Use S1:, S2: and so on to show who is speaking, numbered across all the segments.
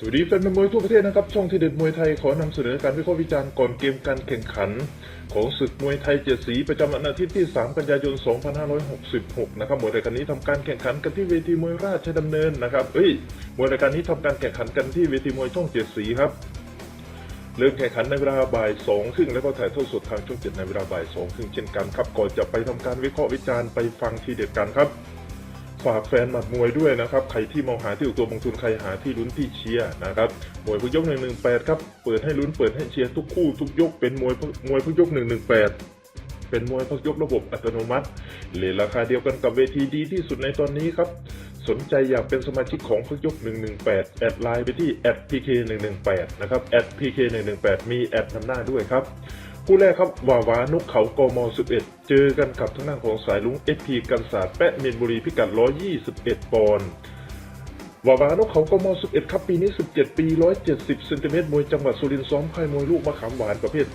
S1: สวัสดีแฟนมวยทั่วประเทศนะครับ ช่องที่เด็ดมวยไทยขอนำเสนอการวิเคราะห์วิจารณ์ก่อนเกมการแข่งขัน ของศึกมวยไทยเจ็ดสีประจำวันอาทิตย์ที่ 3 กันยายน 2566 นะครับมวยรายการนี้ทำการแข่งขันกันที่เวทีมวยราชดำเนินนะครับเอ้ยมวยรายการนี้ทำการแข่งขันกันที่เวทีมวยช่องเจ็ดสีครับเริ่มแข่งขันในเวลาบ่ายสองครึ่งแล้วก็ถ่ายทอดสดทางช่องเจ็ดในเวลาบ่ายสองครึ่งเช่นกันครับก่อนจะไปทำการวิเคราะห์วิจารณ์ไปฟังทีเด็ดกันครับ ฝากแฟนหมัดมวยด้วยนะครับ ใครที่มองหาที่อยู่ตัวบางทุนใครหาที่ลุ้นที่เชียร์นะครับมวยพึ่ยกหนึ่งหนึ่งแปดครับเปิดให้ลุ้นเปิดให้เชียร์ทุกคู่ทุกยกเป็นมวยมวยพึ่ยกหนึ่งหนึ่งแปดเป็นมวยพักยกระบบอัตโนมัติเลทราคาเดียวกันกับเวทีดีที่สุดในตอนนี้ครับ สนใจอยากเป็นสมาชิกของพักยก 118 แอดไลน์ไปที่ @pk 118นะครับ @pk 118มีแอดนำหน้าด้วยครับ คู่แรกครับวาวานุกเขากม 11 เจอกันกับทางด้านของสายลุง SP กันศาสตร์แปะเมียนบุรีพิกัด 121 ปอนด์วาวานกเขากม 11 ครับปีนี้ 17 ปี 170เซนติเมตรมวยจังหวัดสุรินทร์ซ้อมค่ายมวยลูกมะขามหวานประเภท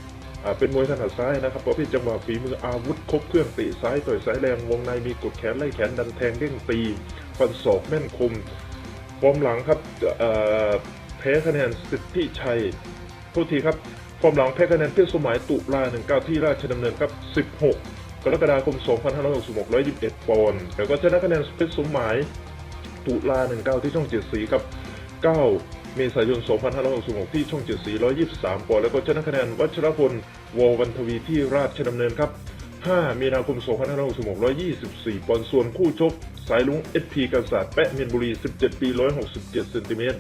S1: อ่าเป็นมวยถนัดซ้ายนะครับประเภทจังหวะฝีมืออาวุธครบเครื่องตะซ้ายต่อยซ้ายแรงวงในมีกดแขนไล่แขนดันแทงเด้งตีฟันศอกแม่นคมฟอร์มหลังครับเอ่อแพ้คะแนนสิทธิชัยโทษทีครับ ฟอร์มหลังแพ้คะแนนเพชรสมัยตุลา19 ที่ราชดำเนินครับ 16 กรกฎาคม 2566 121 ปอนด์แล้วก็ชนะคะแนนเพชรสมัยตุลา19 ที่ช่องเจ็ดสีครับ 9 เมษายน 2566 ที่ช่องเจ็ดสี 123 ปอนด์แล้วก็ชนะคะแนนวัชรพลวอวันทวีที่ราชดำเนินครับ 5 มีนาคม 2566 124 ปอนด์ส่วนคู่ชก สายลุงเอสพีกันศาสตร์แปะเมียนบุรี 17 ปี 167 เซนติเมตร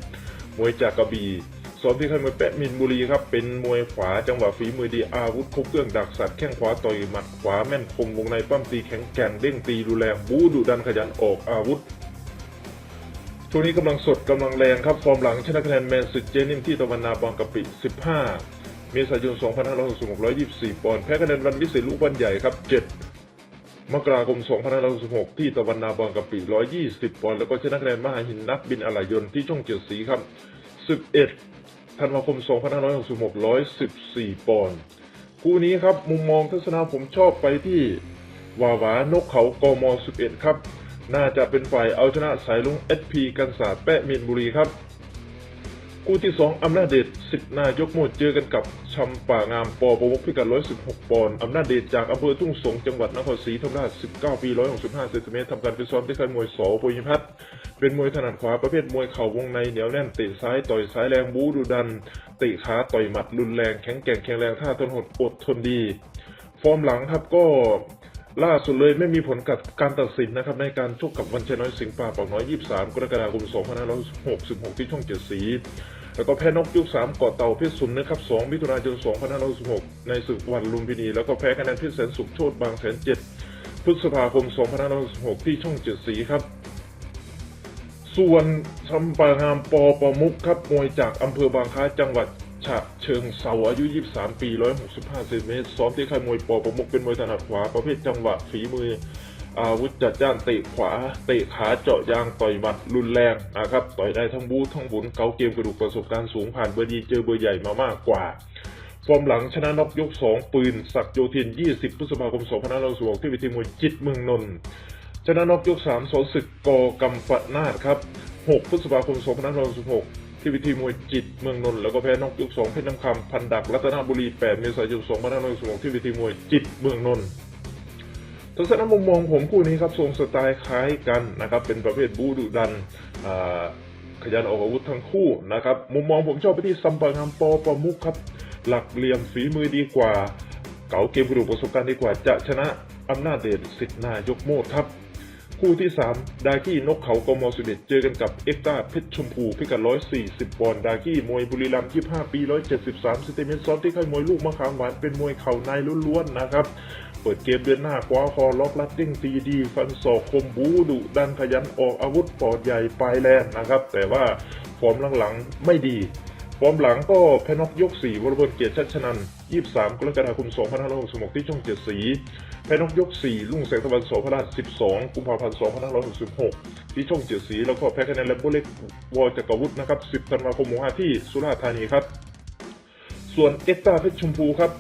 S1: มวยจากกระบี่ ซ้อมที่ค่ายมวยแปะมินบุรีครับ เป็นมวยขวาจังหวะฝีมือดีอาวุธครบเครื่องดักสัตว์แข้งขวาต่อยหมัดขวาแม่นคมวงในปั้มตีแข็งแกร่งเด้งตีดูแรงบูดุดันขยันออกอาวุธช่วงนี้กำลังสดกำลังแรงครับ ฟอร์มหลังชนะคะแนนแมนสึกเจนิมที่ตะวันนาบางกะปิ 15 เมษายน 2566 124 ปอนด์แพ้คะแนนวันวิเศษลูกวันใหญ่ครับ 7 มกราคม 2566 ที่ตะวันนาบางกะปิ 120 ปอนด์แล้วก็ชนะคะแนนมหาหินนักบินอะไหลยนต์ที่ช่องเจ็ดสีครับ 11 ธันวาคม 2566 114 ปอนด์คู่นี้ครับมุมมองทัศนาผมชอบไปที่วาวานกเขากม 11 ครับ น่าจะเป็นฝ่ายเอาชนะสายลุง SP กันศาสตร์แปะมีนบุรีครับ คู่ที่ 2 อำนาจเดชสิทธนายกโมดเจอกันกับชำป่างามปอประวกพิกัด 116 ปอนด์อำนาจเดชจากอำเภอทุ่งสง จังหวัดนครศรีธรรมราช 19 ปี 165เซนติเมตรทำการฟิตซ้อมที่ค่ายมวยสอปุยพัฒน์เป็นมวยถนัดขวาประเภทมวยเข่าวงในเหนียวแน่นเตะซ้ายต่อยซ้ายแรงบูดุดันเตะขาต่อยหมัดรุนแรงแข็งแกร่งแข็งแรงท่าทนหดอดทนดี ฟอร์มหลังครับก็ ล่าสุดเลยไม่มีผลกับการตัดสินนะครับในการชกกับวันชัยน้อยสิงห์ป่าป่าน้อย 23 กรกฎาคม 2566 ที่ช่องเจ็ดสี แล้วก็แพ้นกยุค3เกาะเต่าเพชรสุนนะครับ 2 มิถุนายน 2566 ในศึกวันลุมพินี แล้วก็แพ้คะแนนเพชรแสนสุขโชตบางแสน7พฤษภาคม 2566 ที่ช่องเจ็ดสีครับ ส่วนชำปางามปอประมุกครับมวยจากอำเภอบางค้าจังหวัด ฉะเชิงเซาอายุ 23 ปี 165เซนติเมตรซ้อมที่ค่ายมวยปอประมุกเป็นมวยถนัดขวา ประเภทจังหวะฝีมือ อาวุธจัดจ้านเตะขวา เตะขาเจาะยางต่อยหมัดรุนแรงนะครับต่อยได้ทั้งบูททั้งบุนเกาเกมกระดูกประสบการณ์สูงผ่านเบอร์ดีเจอเบอร์ใหญ่มามากกว่าฟอร์มหลังชนะน็อกยก 2 ปืน ศักโยธิน 20 พฤษภาคม2566ที่เวทีมวยจิตเมืองนนท์ชนะน็อกยก3สอศึกกกำปนาดครับ 6 พฤษภาคม2566 ที่วิธีมวยจิตเมืองนนท์แล้วก็แพ้น็อกยก2เพชรน้ำคำพันดักรัตนบุรี8เมษายน2566ที่วิธีมวยจิตเมืองนนท์ทัศนมุมมองผมคู่นี้ครับทรงสไตล์คล้ายกันนะครับเป็นประเภทบูดุดันขยันออกอาวุธทั้งคู่นะครับมุมมองผมชอบไปที่ซัมปางามปอประมุกครับ หลักเหลี่ยมฝีมือดีกว่า เก๋าเกมกระดูกประสบการณ์ดีกว่าจะชนะอำนาจเดชสิทธินายกโมดครับ คู่ที่ 3 ดากี้นกเขากม11เจอกันกับเอ็กตาเพชรชมพูพิกัด 140 ปอนด์ดากี้มวยบุรีรัมย์25 ปี 173เซนติเมตรซ้อมที่ค่ายมวยลูกมะขามหวานเป็นมวยเข่าในล้วนๆนะครับเปิดเกมเดือนหน้าคว้าคอล็อกลัดดิ้งตีดีฟันศอกคมบูดุดันขยันออกอาวุธปอดใหญ่ปลายแรงนะครับ แต่ว่าฟอร์มหลังๆไม่ดี อร์มหลังก็แพ้นกยก 4 วรพลเกียรติชัชนันท์23 กรกฎาคม 2566 ที่ช่องเจ็ดสี แพ้นกยก 4 ลุ่งแสงตะวันโสพราช 12 กุมภาพันธ์ 2566 ที่ช่องเจ็ดสี แล้วก็แพ้คะแนนแลมโบเล็กวอจักรวุฒินะครับ 10 ธันวาคม 65 ที่สุราษฎร์ธานีครับ ส่วนเอ็กตาเพชรชมพูครับ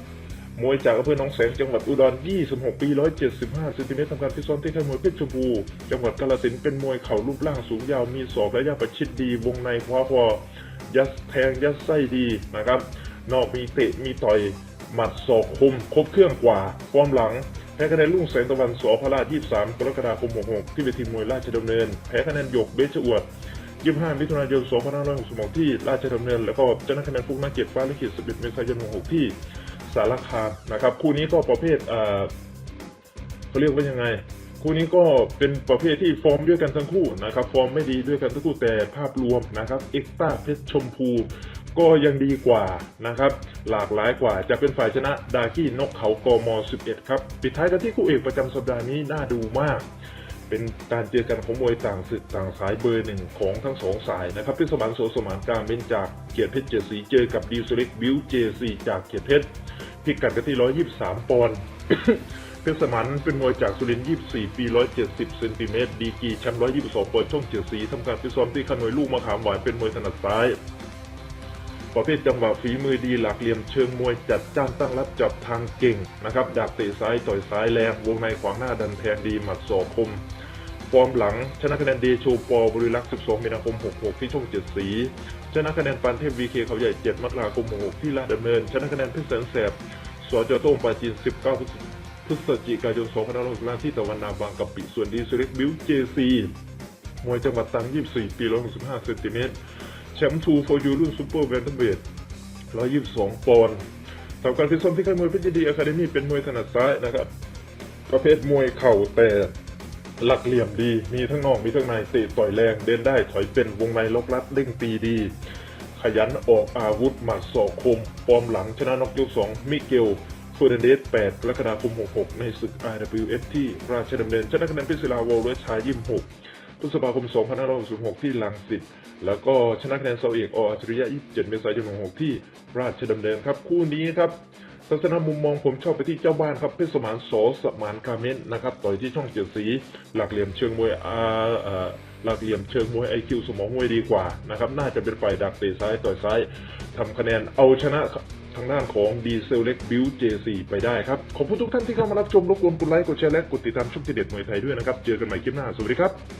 S1: มวยจากอำเภอหนองแสงจังหวัดอุดร 26 ปี 175เซนติเมตรทำการฟิตซ้อมที่ค่ายมวยเพชรชมพู จังหวัดกาฬสินธุ์เป็นมวยเข่ารูปร่างสูงยาว มีศอกและยาประชิดดี วงในคว้าคอ ยัดแทงยัดไส้ดีนะครับ นอกมีเตะมีต่อยหมัดศอกคมครบเครื่องกว่าความหลัง แพ้คะแนนลุ่งแสงตะวันสอพระราช23 กรกฎาคม 66 ที่เวทีมวยราชดำเนิน แพ้คะแนนหยกเบชอวด 25 มิถุนายน 2566 ที่ราชดำเนิน แล้วก็ชนะคะแนนฟุกนักเกียรติฟ้าลิขิต11เมษายน 66 ที่สารคามนะครับ คู่นี้ก็ประเภทเอ่อเขาเรียกว่ายังไง คู่นี้ก็เป็นประเภทที่ฟอร์มด้วยกันทั้งคู่นะครับฟอร์มไม่ดีด้วยกันทั้งคู่แต่ภาพรวมนะครับเอ็กซ์ต้าเพชรชมพูก็ยังดีกว่านะครับ หลากหลายกว่าจะเป็นฝ่ายชนะดากี้นกเขากม 11 ครับ ปิดท้ายกันที่คู่เอกประจำสัปดาห์นี้น่าดูมาก เป็นการเจอกันของมวยต่างศึกต่างสายเบอร์หนึ่งของทั้งสองสายนะครับพิสมานโสสมานการเบนจากเกียรติเพชรเจดสีเจอกับดิวสลิกบิวเจซีจากเกียรติเพชรพิกัดกันที่ 123 ปอนด์ เพชรสมานเป็นมวยจากสุรินทร์24 ปี 170 เซนติเมตร ดีกีแชมป์122ปอนด์ช่องเจ็ดสีทำการฟิตซ้อมที่ขนวยลูกมะขามหวานเป็นมวยถนัดซ้าย ประเภทจังหวะฝีมือดีหลักเหลี่ยมเชิงมวยจัดจ้านตั้งรับจับทางเก่งนะครับดักเตะซ้ายต่อยซ้ายแรงวงในขวางหน้าดันแทงดีหมัดศอกคม ฟอร์มหลังชนะคะแนนเดโชปอบริลักษ์ 12 มีนาคม 66 ที่ช่องเจ็ดสีชนะคะแนนปานเทพวีเคเขาใหญ่ 7 มกราคม 66 ที่ลาดดำเนินชนะคะแนนเพชรแสนแสบสจโต้งปาจีน 19 พฤศจิกายน2565ที่ตะวันนาบางกะปิ ส่วนดีซูเล็กบิวเจซีมวยจังหวัดตรัง24 ปี 165เซนติเมตรแชมป์ทูโฟยูรุ่นซูเปอร์แวนเทเบท122 ปอนด์ทำการฟิตซ้อมที่ค่ายมวยเพชรยินดีอะคาเดมี่เป็นมวยถนัดซ้ายนะครับ ประเภทมวยเข่าแต่หลักเหลี่ยมดี มีทั้งนอกมีทั้งในเตะต่อยแรงเดินได้ถอยเป็นวงในล็อกลัดเด้งตีดี ขยันออกอาวุธหมัดศอกคมปอมหลังชนะน็อกยกสองมิเกล เฟอร์นันเดส8กรกฎาคม 66 ในศึก IWF ที่ราชดำเนินชนะคะแนนพิศิลาวอลเลชายยิม6พฤษภาคม 2566 ที่ลังสิต แล้วก็ชนะคะแนนเซาเอกออัจฉริยะ 27 เมษายน 66 ที่ราชดำเนินครับ คู่นี้ครับทัศนมุมมองผมชอบไปที่เจ้าบ้านครับเพชรสมานโสสมานคาเมนนะครับต่อยที่ช่องเจ็ดสี หลักเหลี่ยมเชิงมวยอาหลักเหลี่ยมเชิงมวยไอคิวสมองมวยดีกว่านะครับน่าจะเป็นฝ่ายดักเตะซ้ายต่อยซ้ายทำคะแนนเอาชนะ ทางด้านของดีเซลเล็กบิวเจซีไปได้ครับ ขอบคุณทุกท่านที่เข้ามารับชมรบกวนกดไลค์กดแชร์และกดติดตามช่องทีเด็ดมวยไทยด้วยนะครับ เจอกันใหม่คลิปหน้า สวัสดีครับ